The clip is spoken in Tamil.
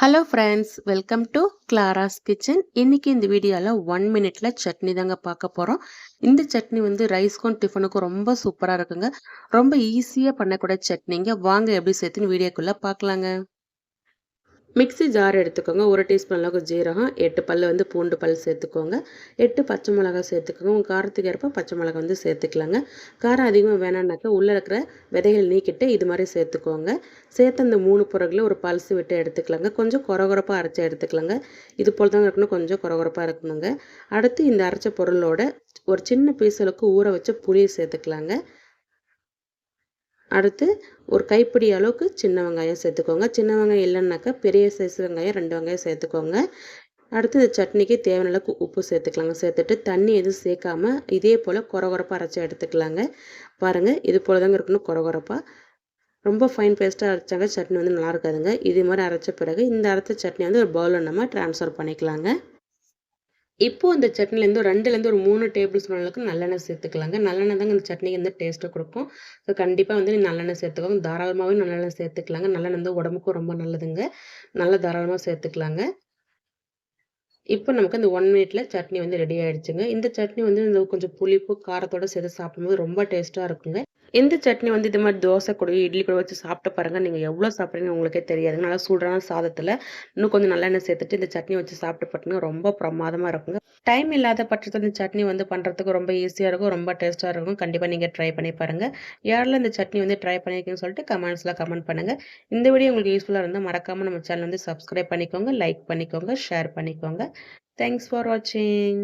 Hello friends welcome to Clara's kitchen இன்னைக்கு இந்த வீடியோவில் ஒன் மினிட்ல சட்னி தாங்க பார்க்க போகிறோம் இந்த சட்னி வந்து ரைஸ்க்கும் டிஃபனுக்கும் ரொம்ப சூப்பராக இருக்குங்க. ரொம்ப ஈஸியாக பண்ணக்கூடிய சட்னிங்க. வாங்க எப்படி சேர்த்துன்னு வீடியோக்குள்ளே பார்க்கலாங்க. மிக்ஸி ஜார் எடுத்துக்கோங்க. ஒரு டீஸ்பூன் அளவுக்கு ஜீரகம் எட்டு பல் வந்து பூண்டு பல் சேர்த்துக்கோங்க. எட்டு பச்சை மிளகா சேர்த்துக்கோங்க. உங்கள் காரத்துக்கு ஏற்ப பச்சை மிளகா வந்து சேர்த்துக்கலாங்க. காரம் அதிகமாக வேணாம்னாக்கா உள்ளே இருக்கிற விதைகள் நீக்கிட்டு இது மாதிரி சேர்த்துக்கோங்க. சேர்த்து அந்த மூணு பொருட்களை ஒரு பல்ஸ் விட்டு எடுத்துக்கலாங்க. கொஞ்சம் குறகுறப்பாக அரைச்சி எடுத்துக்கலாங்க. இது போல் தாங்க இருக்கணும். கொஞ்சம் குறகுறப்பாக இருக்கணுங்க. அடுத்து இந்த அரைச்ச பொருளோட ஒரு சின்ன பீசலுக்கு ஊற வச்ச புளியை சேர்த்துக்கலாங்க. அடுத்து ஒரு கைப்பிடி அளவுக்கு சின்ன வெங்காயம் சேர்த்துக்கோங்க. சின்ன வெங்காயம் இல்லைன்னாக்கா பெரிய சைஸ் வெங்காயம் ரெண்டு வெங்காயம் சேர்த்துக்கோங்க. அடுத்து இந்த சட்னிக்கு தேவையான அளவுக்கு உப்பு சேர்த்துக்கலாங்க. சேர்த்துட்டு தண்ணி எதுவும் சேர்க்காம இதே போல் குறகுறப்பாக அரைச்சி எடுத்துக்கலாங்க. பாருங்கள் இது போல் தாங்க இருக்கணும் குறகுறப்பாக ரொம்ப ஃபைன் பேஸ்ட்டாக அரைச்சாங்க சட்னி வந்து நல்லா இருக்காதுங்க. இது மாதிரி அரைச்ச பிறகு இந்த அரைச்ச சட்னி வந்து ஒரு பவுலில் நம்ம ட்ரான்ஸ்ஃபர் பண்ணிக்கலாங்க. இப்போது இந்த சட்னிலேருந்து ஒரு ரெண்டுலேருந்து ஒரு மூணு டேபிள் ஸ்பூன் அளவுக்கு நல்லெண்ணெய் சேர்த்துக்கலாங்க. நல்லெண்ணெய் தாங்க இந்த சட்னிக்கு வந்து டேஸ்ட்டை கொடுக்கும். ஸோ கண்டிப்பாக வந்து நல்லெண்ணெய் சேர்த்துக்கோங்க. தாராளமாகவே நல்லெண்ணெய் சேர்த்துக்கலாங்க. நல்லெண்ணெய் வந்து உடம்புக்கும் ரொம்ப நல்லதுங்க. நல்லா தாராளமாக சேர்த்துக்கலாங்க. இப்போ நமக்கு அந்த ஒன் மினிட்ல சட்னி வந்து ரெடி ஆயிடுச்சுங்க. இந்த சட்னி வந்து கொஞ்சம் புளிப்பு காரத்தோட சேர்த்து சாப்பிடும்போது ரொம்ப டேஸ்ட்டாக இருக்குங்க. இந்த சட்னி வந்து இது மாதிரி தோசை கூட இட்லி கூட வச்சு சாப்பிட்டு பாருங்கள் நீங்கள் எவ்வளோ சாப்பிட்றீங்க உங்களுக்கே தெரியாதுங்க நல்லா சூடான சாதத்தில் இன்னும் கொஞ்சம் நல்லெண்ணெய் சேர்த்துட்டு இந்த சட்னி வச்சு சாப்பிட்டு பார்த்தீங்கன்னா ரொம்ப பிரமாதமாக இருக்குங்க. டைம் இல்லாத பட்சத்தில் இந்த சட்னி வந்து பண்ணுறதுக்கு ரொம்ப ஈஸியாக இருக்கும் ரொம்ப டேஸ்ட்டாக இருக்கும். கண்டிப்பாக நீங்கள் ட்ரை பண்ணி பாருங்கள் யாரில் இந்த சட்னி வந்து ட்ரை பண்ணியிருக்கீங்கன்னு சொல்லிட்டு கமெண்ட்ஸில் கமெண்ட் பண்ணுங்கள் இந்த வீடியோ உங்களுக்கு யூஸ்ஃபுல்லாக இருந்தால் மறக்காமல் நம்ம சேனல் வந்து சப்ஸ்கிரைப் பண்ணிக்கோங்க லைக் பண்ணிக்கோங்க ஷேர் பண்ணிக்கோங்க. தேங்க்ஸ் ஃபார் வாட்சிங்